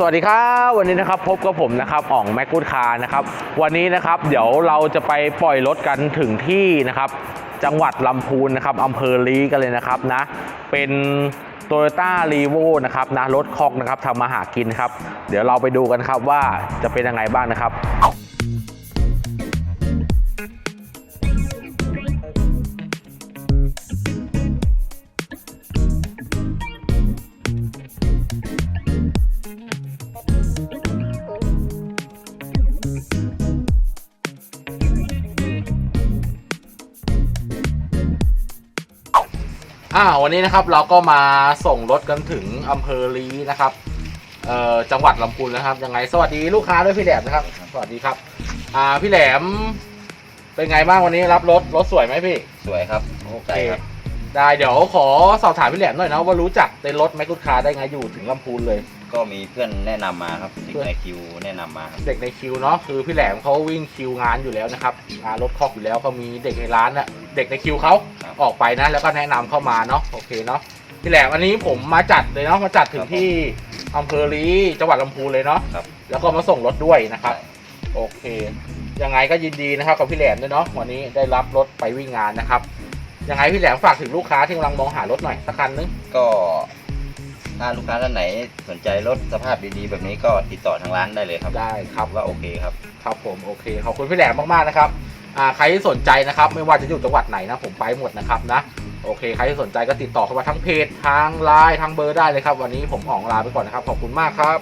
สวัสดีครับวันนี้นะครับพบกับผมนะครับอ่องแมกกูดคาร์นะครับวันนี้นะครับเดี๋ยวเราจะไปปล่อยรถกันถึงที่นะครับจังหวัดลำพูนนะครับอำเภอลีกันเลยนะครับนะเป็นโตโยต้ารีโวนะครับนะรถคอกนะครับทำมาหากินครับ เดี๋ยวเราไปดูกันครับว่าจะเป็นยังไงบ้างนะครับ อ่าวันนี้นะครับเราก็มาส่งรถกันถึงอำเภอลีนะครับเอ่อจังหวัดลำพูนนะครับยังไง สวัสดีลูกค้าด้วยพี่แหลมนะครับ สวัสดีครับ อ่าพี่แหลม เป็นไงบ้างวันนี้รับรถรถสวยไหมพี่สวยครับโอเคใช่ครับได้เดี๋ยวขอสอบถามพี่แหลมหน่อยนะว่ารู้จักเต้นรถแมกกุดคาร์ได้ไงอยู่ถึงลำพูนเลย ก็มีเพื่อนแนะนำมาครับสิ่งเพื่อนในคิวแนะนำมาครับเด็กในคิวเนาะคือพี่แหลมเขาวิ่งคิวงานอยู่แล้วนะครับงานรถคอกอยู่แล้วเขามีเด็กในร้านน่ะเด็กในคิวเขาครับ ออกไปนะ แล้วก็แนะนำเข้ามาเนาะโอเคเนาะพี่แหลมอันนี้ผมมาจัดเลยเนาะมาจัดถึงที่อำเภอลีจังหวัดลำพูนเลยเนาะครับ แล้วก็มาส่งรถด้วยนะครับ โอเค ยังไงก็ยินดีนะครับกับพี่แหลมด้วยเนาะวันนี้ได้รับรถไปวิ่งงานนะครับ ยังไงพี่แหลมฝากถึงลูกค้าที่กำลังมองหารถหน่อยสักคันนึงก็ถ้าลูกค้าท่านไหนสนใจรถสภาพดีๆแบบนี้ก็ติดต่อทางร้านได้เลยครับได้ครับว่าโอเคครับ ครับผมโอเคขอบคุณพี่แหลมมากๆนะครับอ่า ใครที่สนใจนะครับไม่ว่าจะอยู่จังหวัดไหนนะผมไปหมดนะครับนะโอเคใครที่สนใจก็ติดต่อเข้ามาทั้งเพจทางไลน์ทางเบอร์ได้เลยครับ วันนี้ผมอ๋องลาไปก่อนนะครับ ขอบคุณมากครับ